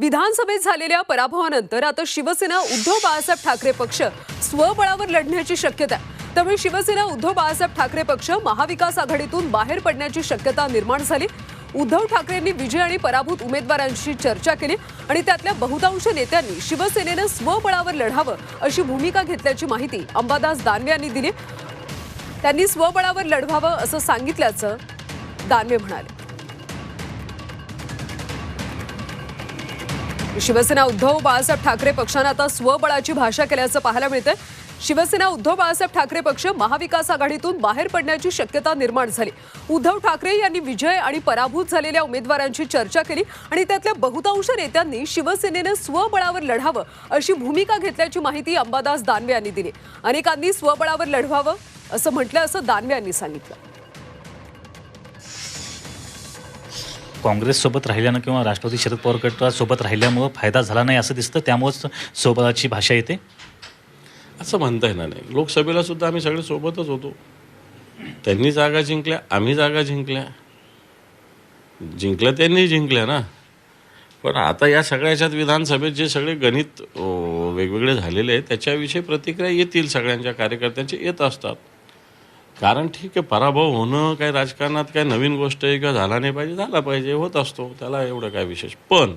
विधानसभेत झालेल्या पराभवानंतर आता शिवसेना उद्धव बाळासाहेब ठाकरे पक्ष स्वबळावर लढण्याची शक्यता आहे. त्यामुळे शिवसेना उद्धव बाळासाहेब ठाकरे पक्ष महाविकास आघाडीतून बाहेर पडण्याची शक्यता निर्माण झाली. उद्धव ठाकरेंनी विजय आणि पराभूत उमेदवारांशी चर्चा केली आणि त्यातल्या बहुतांश नेत्यांनी शिवसेनेनं स्वबळावर लढावं अशी भूमिका घेतल्याची माहिती अंबादास दानवे यांनी दिली. त्यांनी स्वबळावर लढवावं असं सांगितल्याचं दानवे म्हणाले. शिवसेना उद्धव बाळासाहेब ठाकरे पक्षानं आता स्वबळाची भाषा केल्याचं पाहायला मिळतं शिवसेना उद्धव बाळासाहेब ठाकरे पक्ष महाविकास आघाडीतून बाहेर पडण्याची शक्यता निर्माण झाली. उद्धव ठाकरे यांनी विजय आणि पराभूत झालेल्या उमेदवारांची चर्चा केली आणि त्यातल्या बहुतांश नेत्यांनी शिवसेनेनं स्वबळावर लढावं अशी भूमिका घेतल्याची माहिती अंबादास दानवे यांनी दिली. अनेकांनी स्वबळावर लढवावं असं म्हटलं असं दानवे यांनी सांगितलं. काँग्रेससोबत राहिल्यानं किंवा राष्ट्रवादी शरद पवार गटासोबत राहिल्यामुळं फायदा झाला नाही असं दिसतं त्यामुळंच सोबताची भाषा येते. असं म्हणता येणार नाही. लोकसभेला सुद्धा आम्ही सगळे सोबतच होतो. त्यांनी जागा जिंकल्या आम्ही जागा जिंकल्या. जिंकल्या त्यांनी जिंकल्या ना. पण आता या सगळ्याच्यात विधानसभेत जे सगळे गणित वेगवेगळे झालेले आहेत त्याच्याविषयी प्रतिक्रिया येतील सगळ्यांच्या कार्यकर्त्यांचे येत असतात. कारण ठीक आहे पराभव होणं काय राजकारणात काय नवीन गोष्ट आहे का झाला नाही पाहिजे झाला पाहिजे होत असतो त्याला एवढं काय विशेष. पण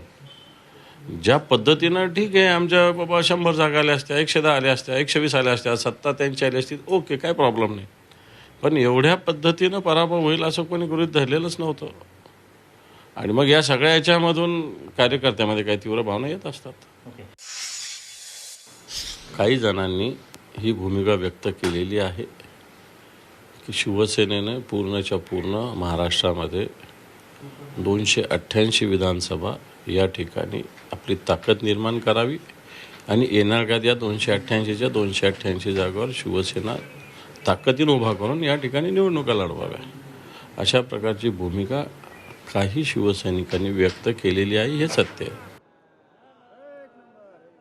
ज्या पद्धतीनं ठीक आहे आमच्या बाबा शंभर जागा आल्या असत्या एकशे दहा आल्या असत्या एकशे वीस आल्या असत्या सत्ता त्यांची आली असती ओके काय प्रॉब्लेम नाही. पण एवढ्या पद्धतीनं पराभव होईल असं कोणी गृहीत धरलेलंच नव्हतं. आणि मग या सगळ्या याच्यामधून कार्यकर्त्यामध्ये काही तीव्र भावना येत असतात. काही जणांनी ही भूमिका व्यक्त केलेली आहे. की शिवसेनेनं पूर्णच्या पूर्ण महाराष्ट्रामध्ये दोनशे अठ्ठ्याऐंशी विधानसभा या ठिकाणी आपली ताकद निर्माण करावी आणि येणार या दोनशे अठ्ठ्याऐंशीच्या दोनशे अठ्ठ्याऐंशी जागेवर शिवसेना ताकदीनं उभा करून या ठिकाणी निवडणुका लढवाव्या. अशा प्रकारची भूमिका काही शिवसैनिकांनी व्यक्त केलेली आहे हे सत्य आहे.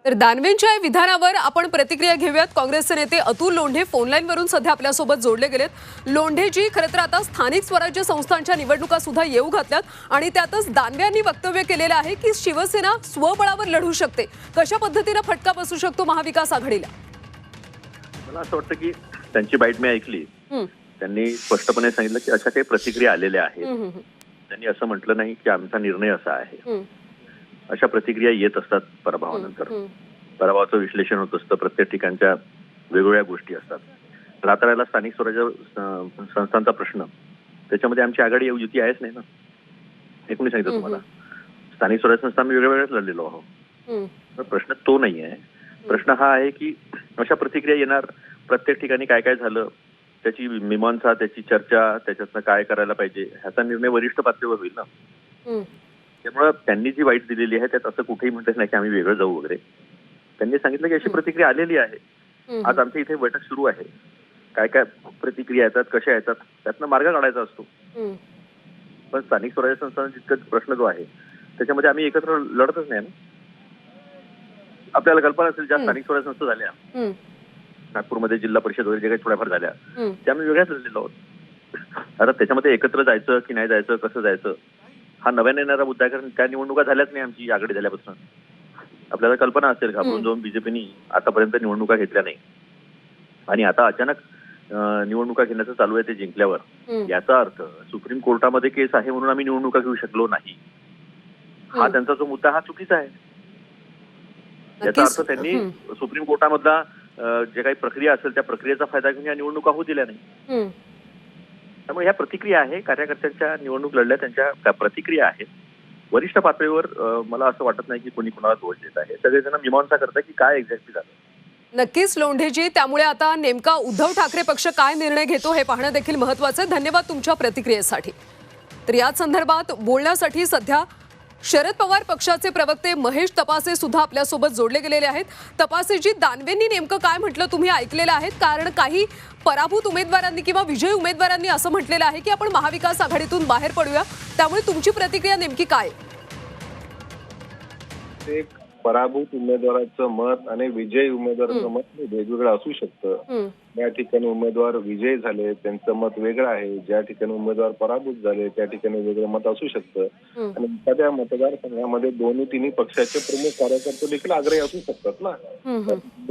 तर दानवेंच्या या विधानावर आपण प्रतिक्रिया घेऊयात. काँग्रेसचे नेते अतुल लोंढे फोनलाईन वरून सध्या आपल्यासोबत जोडले गेलेत. लोंढेजी खरं तर आता स्थानिक स्वराज्य संस्थांच्या निवडणुका सुद्धा येऊ घातल्यात आणि त्यातच दानवे यांनी वक्तव्य केलेलं आहे की शिवसेना स्वबळावर लढू शकते. कशा पद्धतीनं फटका बसू शकतो महाविकास आघाडीला? मला असं वाटतं की त्यांची बाईट मी ऐकली. त्यांनी स्पष्टपणे सांगितलं की अशा काही प्रतिक्रिया आलेल्या आहेत. त्यांनी असं म्हटलं नाही की आमचा निर्णय असा आहे. अशा प्रतिक्रिया येत असतात पराभवानंतर. पराभवाचं विश्लेषण होत असतं प्रत्येक ठिकाणच्या वेगवेगळ्या गोष्टी असतात. रात्राला स्थानिक स्वराज्य संस्थांचा प्रश्न. त्याच्यामध्ये आमची आघाडी युती आहेच नाही ना? हे कोणी सांगितलं तुम्हाला? स्थानिक स्वराज्य संस्था आम्ही वेगळ्या वेगळ्याच लढलेलो आहोत. तर प्रश्न तो नाही आहे. प्रश्न हा आहे की अशा प्रतिक्रिया येणार प्रत्येक ठिकाणी काय काय झालं त्याची मीमांसा त्याची चर्चा त्याच्यातनं काय करायला पाहिजे ह्याचा निर्णय वरिष्ठ पातळीवर होईल ना? त्यामुळं त्यांनी जी वाईट दिलेली आहे त्यात असं कुठेही म्हणतात नाही की आम्ही वेगळं जाऊ वगैरे. त्यांनी सांगितलं की अशी प्रतिक्रिया आलेली आहे. आज आमच्या इथे बैठक सुरू आहे. काय काय प्रतिक्रिया येतात कशा येतात त्यातनं मार्ग काढायचा असतो. हं. पण स्थानिक स्वराज्य संस्थांचा जितका प्रश्न जो आहे त्याच्यामध्ये आम्ही एकत्र लढतच नाही ना. आपल्याला कल्पना असेल ज्या. स्थानिक स्वराज्य संस्था झाल्या हं, नागपूरमध्ये जिल्हा परिषद वगैरे जे काही थोड्याफार झाल्या. त्या आम्ही वेगळ्याच लढलेलो आहोत. आता त्याच्यामध्ये एकत्र जायचं की नाही जायचं कसं जायचं हा नव्याने येणारा मुद्दा आहे कारण त्या निवडणुका झाल्याच नाही आमची आघाडी झाल्यापासून आपल्याला कल्पना असेल घाबरून. जाऊन बीजेपीनी आतापर्यंत निवडणुका घेतल्या नाही आणि आता अचानक निवडणुका घेण्याचं चालू आहे ते जिंकल्यावर. याचा अर्थ सुप्रीम कोर्टामध्ये केस आहे म्हणून आम्ही निवडणुका घेऊ शकलो नाही हा. त्यांचा जो मुद्दा हा चुकीचा आहे याचा. अर्थ त्यांनी सुप्रीम कोर्टामधला जे काही प्रक्रिया असेल त्या प्रक्रियेचा फायदा घेऊन या निवडणुका होऊ दिल्या नाही. त्यामुळे ह्या प्रतिक्रिया आहे. कार्यकर्त्यांच्या निवडणूक लढल्या त्यांच्या प्रतिक्रिया आहेत. वरिष्ठ पातळीवर मला असं वाटत नाही की कोणी कोणाला दोष देत आहे. सगळेजण मीमांसा करतात की काय एक्झॅक्टली झालं. नक्कीच लोंढेजी. त्यामुळे आता नेमका उद्धव ठाकरे पक्ष काय निर्णय घेतो हे पाहणं देखील महत्वाचं आहे. धन्यवाद तुमच्या प्रतिक्रियेसाठी. तर याच संदर्भात बोलण्यासाठी सध्या शरद पवार पक्षाचे प्रवक्ते महेश तपासे सुद्धा आपल्यासोबत जोडले गेलेले आहेत. तपासेजी दानवेंनी नेमकं काय म्हटलं तुम्ही ऐकलेलं आहेत कारण काही पराभूत उमेदवारांनी किंवा विजयी उमेदवारांनी असं म्हटलेलं आहे की आपण महाविकास आघाडीतून बाहेर पडूया. त्यामुळे तुमची प्रतिक्रिया नेमकी काय एक पराभूत उमेदवाराचं मत आणि विजयी उमेदवाराचं मत वेगवेगळं असू शकतं हं. या ठिकाणी उमेदवार विजयी झाले त्यांचं मत वेगळं आहे ज्या ठिकाणी उमेदवार पराभूत झाले त्या ठिकाणी वेगळं मत असू शकतं. आणि एखाद्या मतदारसंघामध्ये दोन्ही तिन्ही पक्षाचे प्रमुख कार्यकर्ते देखील आग्रही असू शकतात ना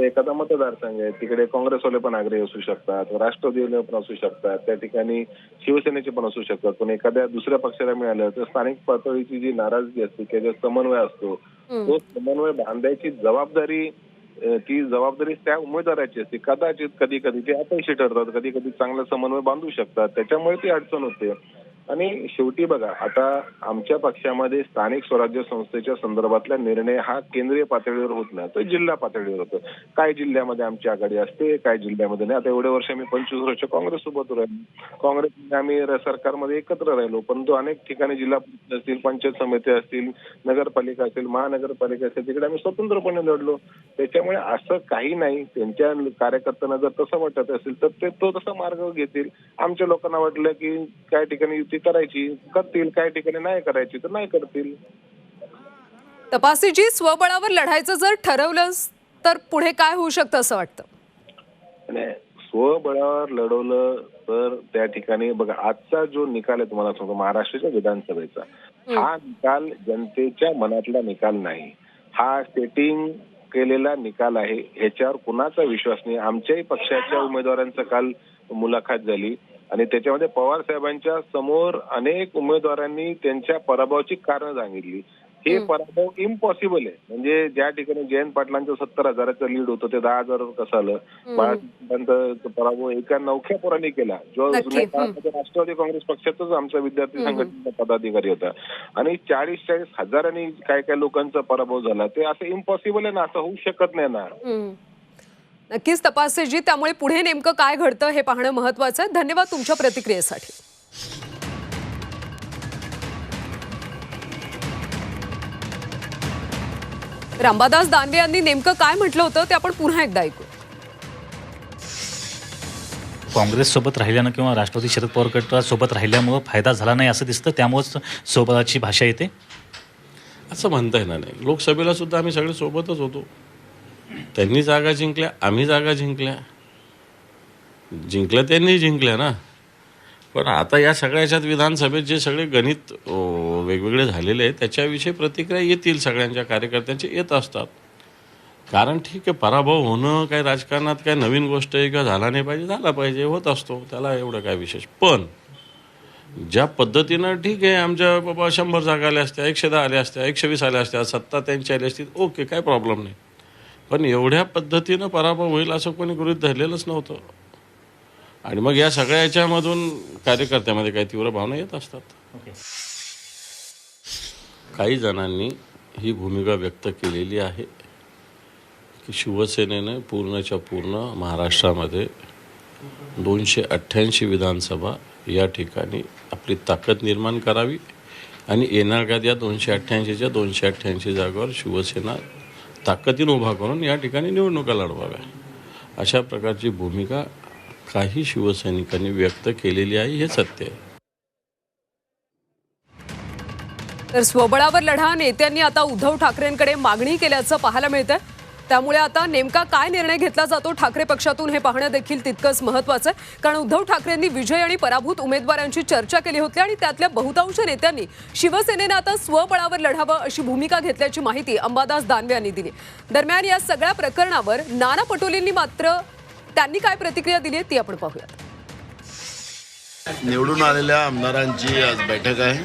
एखादा मतदारसंघ आहे तिकडे काँग्रेसवाले पण आग्रही असू शकतात राष्ट्रवादीवाले पण असू शकतात त्या ठिकाणी शिवसेनेचे पण असू शकतात पण एखाद्या दुसऱ्या पक्षाला मिळालं तर स्थानिक पातळीची जी नाराजगी असते किंवा समन्वय असतो. तो समन्वय बांधायची जबाबदारी ती जबाबदारी त्या उमेदवाराची असते. कदाचित कधी कधी ते अपयशी ठरतात कधी कधी चांगला समन्वय बांधू शकतात. त्याच्यामुळे ती अडचण होते. आणि शेवटी बघा आता आमच्या पक्षामध्ये स्थानिक स्वराज्य संस्थेच्या संदर्भातला निर्णय हा केंद्रीय पातळीवर होत नाही तो जिल्हा पातळीवर होतो. काय जिल्ह्यामध्ये आमची आघाडी असते काय जिल्ह्यामध्ये नाही. आता एवढे वर्ष आम्ही पंचवीस वर्ष काँग्रेस सोबत राहिलो. काँग्रेस आम्ही र- सरकारमध्ये एकत्र राहिलो परंतु अनेक ठिकाणी जिल्हा परिषद असतील पंचायत समिती असतील नगरपालिका असेल महानगरपालिका असेल तिकडे आम्ही स्वतंत्रपणे लढलो. त्याच्यामुळे असं काही नाही. त्यांच्या कार्यकर्त्यांना जर तसं वाटत असेल तर ते तो तसा मार्ग घेतील. आमच्या लोकांना वाटलं की काय ठिकाणी युती करायची. करतील काय ठिकाणी नाही करायची तर नाही करतील. तपासीजी स्वबळावर लढायचं जर ठरवलं तर पुढे काय होऊ शकतं असं वाटतं? आणि स्वबळावर लढवलं तर त्या ठिकाणी बघा आजचा जो निकाल आहे तुम्हाला सांगतो महाराष्ट्राच्या विधानसभेचा हा निकाल जनतेच्या मनातला निकाल नाही. हा सेटिंग केलेला निकाल आहे. ह्याच्यावर कुणाचा विश्वास नाही? आमच्याही पक्षाच्या उमेदवारांचं काल मुलाखत झाली. आणि त्याच्यामध्ये पवार साहेबांच्या समोर अनेक उमेदवारांनी त्यांच्या पराभवाची कारण सांगितली. हे पराभव इम्पॉसिबल आहे. म्हणजे ज्या ठिकाणी जयंत पाटलांचं सत्तर हजाराचं लीड होतं ते दहा हजार कसं आलं? बाळासाहेबांचा पराभव एका नवख्या पोरांनी केला. जो राष्ट्रवादी काँग्रेस पक्षाचाच आमचा विद्यार्थी संघटनेचा पदाधिकारी होता. आणि चाळीस चाळीस हजारांनी काय काय लोकांचा पराभव झाला ते असं इम्पॉसिबल आहे ना असं होऊ शकत नाही ना. नक्कीच तपासेजी त्यामुळे पुढे नेमकं काय घडतं हे पाहणं महत्वाचं. आहे धन्यवाद तुमच्या प्रतिक्रियेसाठी. रामबादास दानवे यांनी नेमकं काय म्हटलं होतं ते आपण पुन्हा एकदा ऐकू. काँग्रेससोबत राहिल्यानं किंवा राष्ट्रवादी शरद पवार गटासोबत राहिल्यामुळं फायदा झाला नाही असं दिसतं त्यामुळंच सोबताची भाषा येते. असं म्हणता येणार नाही. लोकसभेला सुद्धा आम्ही सगळे सोबतच होतो. त्यांनी जागा जिंकल्या आम्ही जागा जिंकल्या. जिंकल्या त्यांनी जिंकल्या ना. पण आता या सगळ्याच्यात विधानसभेत जे सगळे गणित वेगवेगळे झालेले आहेत त्याच्याविषयी प्रतिक्रिया येतील सगळ्यांच्या कार्यकर्त्यांचे येत असतात. कारण ठीक आहे पराभव होणं काय राजकारणात काय नवीन गोष्ट आहे किंवा झाला नाही पाहिजे झाला पाहिजे होत असतो. त्याला एवढं काय विशेष. पण ज्या पद्धतीनं ठीक आहे आमच्या बाबा शंभर जागा आल्या असत्या एकशे दहा आल्या असत्या एकशे वीस आल्या असत्या सत्ता त्यांची आली असती ओके काय प्रॉब्लेम नाही. पण एवढ्या पद्धतीनं पराभव होईल असं कोणी गृहीत धरलेलंच नव्हतं. आणि मग या सगळ्या याच्यामधून कार्यकर्त्यामध्ये काही तीव्र भावना येत असतात. काही जणांनी ही भूमिका व्यक्त केलेली आहे की शिवसेनेनं पूर्णच्या पूर्ण महाराष्ट्रामध्ये दोनशे अठ्ठ्याऐंशी विधानसभा या ठिकाणी आपली ताकद निर्माण करावी आणि येणार का या दोनशे अठ्ठ्याऐंशीच्या दोनशे अठ्ठ्याऐंशी जागावर शिवसेना ताकदीनं उभा करून या ठिकाणी निवडणुका लढवाव्या. अशा प्रकारची भूमिका काही शिवसैनिकांनी व्यक्त केलेली आहे हे सत्य आहे. तर स्वबळावर लढा नेत्यांनी आता उद्धव ठाकरेंकडे मागणी केल्याचं पाहायला मिळतंय. त्यामुळे आता नेमका काय निर्णय घेतला जातो ठाकरे पक्षातून हे पाहणं देखील तितकंच महत्वाचं आहे. कारण उद्धव ठाकरेंनी विजय आणि पराभूत उमेदवारांची चर्चा केली होती आणि त्यातल्या बहुतांश नेत्यांनी शिवसेनेनं आता स्वबळावर लढावं अशी भूमिका घेतल्याची माहिती अंबादास दानवे यांनी दिली. दरम्यान या सगळ्या प्रकरणावर नाना पटोलेंनी मात्र त्यांनी काय प्रतिक्रिया दिली आहे ती आपण पाहूयात. निवडून आलेल्या आमदारांची आज बैठक आहे.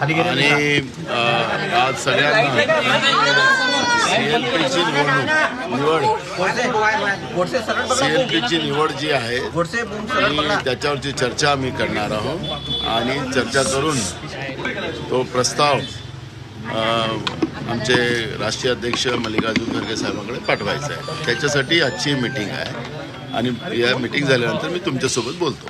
आणि अ, आज सगळ्यांना सीएलपीची निवडणूक. निवड सीएलपीची निवड जी आहे ती त्याच्यावरची चर्चा आम्ही करणार आहोत आणि चर्चा करून तो प्रस्ताव आमचे राष्ट्रीय अध्यक्ष मल्लिकार्जुन खरगे साहेबांकडे पाठवायचा आहे. त्याच्यासाठी आजची मीटिंग आहे. आणि या मीटिंग झाल्यानंतर मी तुमच्यासोबत बोलतो.